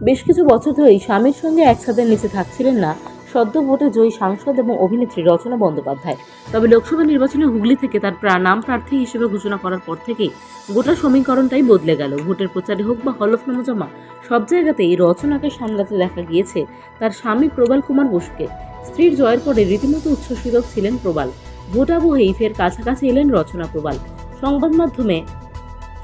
বেশ কিছু বছর ধরেই স্বামীর সঙ্গে একসাথে নিচে থাকছিলেন না সদ্য ভোটে জয়ী সাংসদ এবং অভিনেত্রী রচনা বন্দ্যোপাধ্যায়। তবে লোকসভা নির্বাচনে হুগলি থেকে তার নাম প্রার্থী হিসেবে ঘোষণা করার পর থেকেই গোটা সমীকরণটাই বদলে গেল। ভোটের প্রচারে হোক বা হলফনামা জমা সব জায়গাতেই রচনাকে সামলাতে দেখা গিয়েছে তার স্বামী প্রবাল কুমার বসুকে। স্ত্রীর জয়ের পরে রীতিমতো উচ্ছ্বসিত ছিলেন প্রবাল। ভোটাবহেই ফের কাছাকাছি এলেন রচনা প্রবাল। সংবাদ মাধ্যমে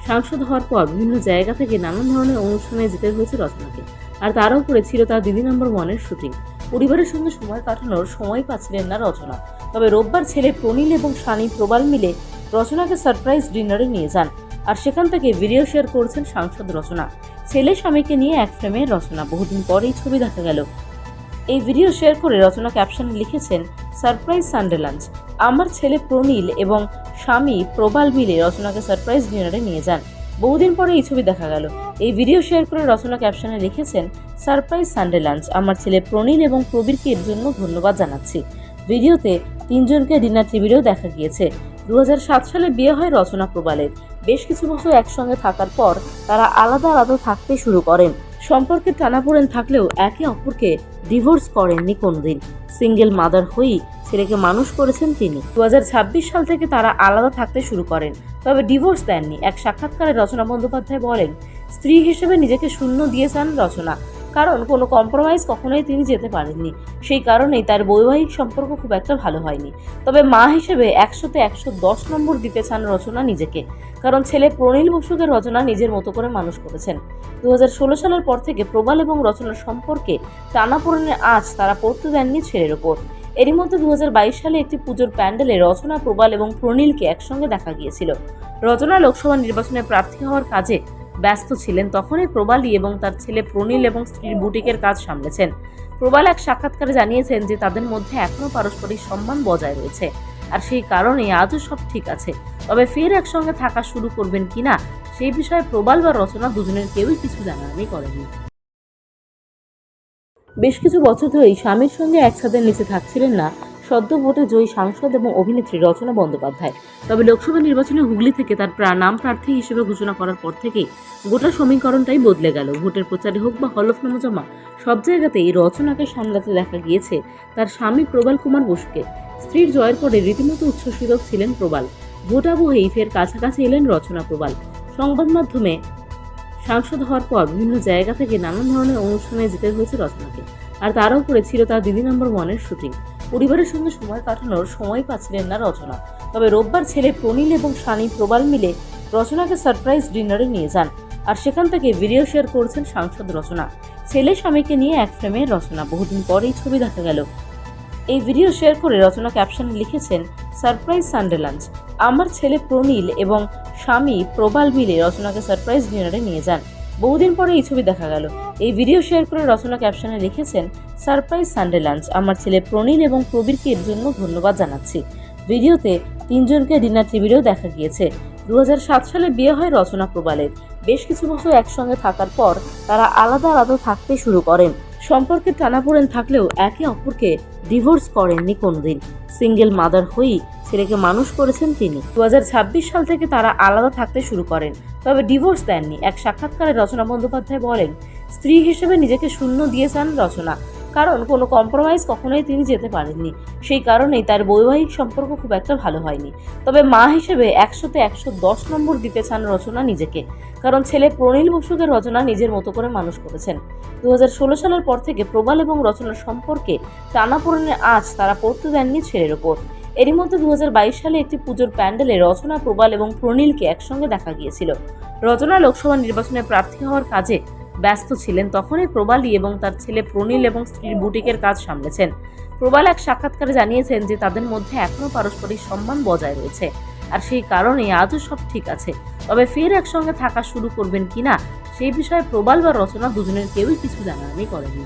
সাংসদ হওয়ার পর বিভিন্ন জায়গা থেকে নানান ধরনের অনুষ্ঠানে যেতে হয়েছে রচনাকে আর তার উপরে ছিল তার দিদি নম্বর ওয়ানের শুটিং। পরিবারের সঙ্গে সময় কাটানোর সময় পাচ্ছিলেন না রচনা। তবে রোববার ছেলে প্রনীল এবং সানি প্রবাল মিলে রচনাকে সারপ্রাইজ ডিনারে নিয়ে যান আর সেখান থেকে ভিডিও শেয়ার করেছেন সাংসদ রচনা। ছেলে স্বামীকে নিয়ে এক ফ্রেমে রচনা। বহুদিন পরেই ছবি দেখা গেল। এই ভিডিও শেয়ার করে রচনা ক্যাপশনে লিখেছেন, সারপ্রাইজ সানডে লাঞ্চ। আমার ছেলে প্রনীল এবং স্বামী প্রবাল মিলে রচনাকে সারপ্রাইজ ডিনারে নিয়ে যান। বহুদিন পরে এই ছবি দেখা গেল। এই ভিডিও শেয়ার করে রচনা ক্যাপশনে লিখেছেন সারপ্রাইজ সানডে লাঞ্চ আমার ছেলে প্রনীল এবং প্রবীরকে এর জন্য ধন্যবাদ জানাচ্ছি। ভিডিওতে তিনজনকে ডিনার টেবিলেও দেখা গিয়েছে। দু হাজার সাত সালে বিয়ে হয় রচনা প্রবালের। বেশ কিছু বছর একসঙ্গে থাকার পর তারা আলাদা আলাদা থাকতে শুরু করেন। সম্পর্কে টানাপোড়েন থাকলেও একে অপরকে ডিভোর্স করেননি কোনোদিন। সিঙ্গেল মাদার হয়েই ছেলেকে মানুষ করেছেন তিনি। দু হাজার ছাব্বিশ সাল থেকে তারা আলাদা থাকতে শুরু করেন, তবে ডিভোর্স দেননি। এক সাক্ষাৎকারে রচনা বন্দ্যোপাধ্যায় বলেন, স্ত্রী হিসেবে নিজেকে শূন্য দিয়েছেন রচনা, কারণ কোনো কম্প্রোমাইজ কখনোই তিনি যেতে পারেননি। সেই কারণেই তার বৈবাহিক সম্পর্ক খুব একটা ভালো হয়নি। তবে মা হিসেবে একশোতে একশো দশ নম্বর দিতে চান রচনা নিজেকে, কারণ ছেলে প্রণীল বসুকে রচনা নিজের মতো করে মানুষ করেছেন। দু হাজার ষোলো সালের পর থেকে প্রবাল এবং রচনার সম্পর্কে টানাপোড়েনের আঁচ তারা পড়তে দেননি ছেলের ওপর। এরই মধ্যে দু হাজার বাইশ সালে একটি পুজোর প্যান্ডেলে রচনা, প্রবাল এবং প্রনীলকে একসঙ্গে দেখা গিয়েছিল। রচনা লোকসভা নির্বাচনে প্রার্থী হওয়ার কাজে ব্যস্ত ছিলেন তখনই প্রবালী এবং তার ছেলে প্রনীল এবং স্ত্রীর বুটিকের কাজ সামলেছেন। প্রবাল এক সাক্ষাৎকারে জানিয়েছেন যে, তাদের মধ্যে এখনও পারস্পরিক সম্মান বজায় রয়েছে আর সেই কারণে আজও সব ঠিক আছে। তবে ফের একসঙ্গে থাকা শুরু করবেন কিনা, সেই বিষয়ে প্রবাল বা রচনা দুজনের কেউই কিছু জানাজানি করেনি। বেশ কিছু বছর ধরেই স্বামীর সঙ্গে এক ছাদের নিচে থাকছিলেন না সদ্য ভোটে জয়ী সাংসদ এবং অভিনেত্রী রচনা বন্দ্যোপাধ্যায়। তবে লোকসভা নির্বাচনে হুগলি থেকে তার নাম প্রার্থী হিসেবে ঘোষণা করার পর থেকেই গোটা সমীকরণটাই বদলে গেল। ভোটের প্রচারে হোক বা হলফনামা জমা সব জায়গাতেই রচনাকে সামলাতে দেখা গিয়েছে তার স্বামী প্রবাল কুমার বসুকে। স্ত্রীর জয়ের পরে রীতিমতো উচ্ছ্বসিত ছিলেন প্রবাল। ভোটাবহেই ফের কাছাকাছি এলেন রচনা প্রবাল। সংবাদ মাধ্যমে সাংসদ হওয়ার পর বিভিন্ন জায়গা থেকে নানান ধরনের অনুষ্ঠানে যেতে হয়েছে রচনাকে আর তার উপরে ছিল তার দিদি নম্বর ওয়ানের শুটিং। পরিবারের সঙ্গে সময় কাটানোর সময় পাচ্ছিলেন না রচনা। তবে রোববার ছেলে প্রনীল এবং সানি প্রবাল মিলে রচনাকে সারপ্রাইজ ডিনারে নিয়ে যান। আর সেখান থেকে ভিডিও শেয়ার করেছেন সাংসদ রচনা। ছেলে স্বামীকে নিয়ে এক ফ্রেমে রচনা। বহুদিন পরেই ছবি দেখা গেল। এই ভিডিও শেয়ার করে রচনা ক্যাপশনে লিখেছেন, সারপ্রাইজ সানডে লাঞ্চ। আমার ছেলে প্রনীল এবং স্বামী প্রবাল মিলে রচনাকে সারপ্রাইজ ডিনারে নিয়ে যান। বহুদিন পরে এই ছবি দেখা গেল। এই ভিডিও শেয়ার করে রচনা ক্যাপশনে লিখেছেন সারপ্রাইজ সানডে লাঞ্চ আমার ছেলে প্রনীল এবং প্রবীরকে এর জন্য ধন্যবাদ জানাচ্ছি। ভিডিওতে তিনজনকে ডিনার টেবিলেও দেখা গিয়েছে। দু হাজার সাত সালে বিয়ে হয় রচনা প্রবালের। বেশ কিছু বছর একসঙ্গে থাকার পর তারা আলাদা আলাদা থাকতে শুরু করেন। সম্পর্কে টানাপোড়েন থাকলেও একে অপরকে ডিভোর্স করেননি কোনোদিন। সিঙ্গেল মাদার হয়েই ছেলেকে মানুষ করেছেন তিনি। দু হাজার ছাব্বিশ সাল থেকে তারা আলাদা থাকতে শুরু করেন, তবে ডিভোর্স দেননি। এক সাক্ষাৎকারে রচনা বন্দ্যোপাধ্যায় বলেন, স্ত্রী হিসেবে নিজেকে শূন্য দিয়ে চান রচনা। কারণ কোনো কম্প্রোমাইজ কখনোই তিনি যেতে পারেননি। সেই কারণেই তার বৈবাহিক সম্পর্ক খুব একটা ভালো হয়নি। তবে মা হিসেবে একশোতে একশো দশ নম্বর দিতে চান রচনা নিজেকে। কারণ ছেলে প্রণীল বসুকে রচনা নিজের মতো করে মানুষ করেছেন। দু হাজার ষোলো সালের পর থেকে প্রবাল এবং রচনার সম্পর্কে টানাপোড়েনের আঁচ তারা পড়তে দেননি ছেলের ওপর। এরই মধ্যে দু হাজার বাইশ সালে একটি পুজোর প্যান্ডেলে রচনা প্রবাল এবং প্রণীলকে একসঙ্গে দেখা গিয়েছিল। রচনা লোকসভা নির্বাচনে প্রার্থী হওয়ার কাজে ব্যস্ত ছিলেন, তখনই প্রবালী এবং তার ছেলে প্রনীল এবং স্ত্রীর বুটিকের কাজ সামলেছেন। প্রবাল এক সাক্ষাৎকারে জানিয়েছেন যে, তাদের মধ্যে এখনও পারস্পরিক সম্মান বজায় রয়েছে আর সেই কারণে আজও সব ঠিক আছে। তবে ফের একসঙ্গে থাকা শুরু করবেন কিনা, সেই বিষয়ে প্রবাল বা রচনা দুজনের কেউই কিছু জানাজানি করেনি।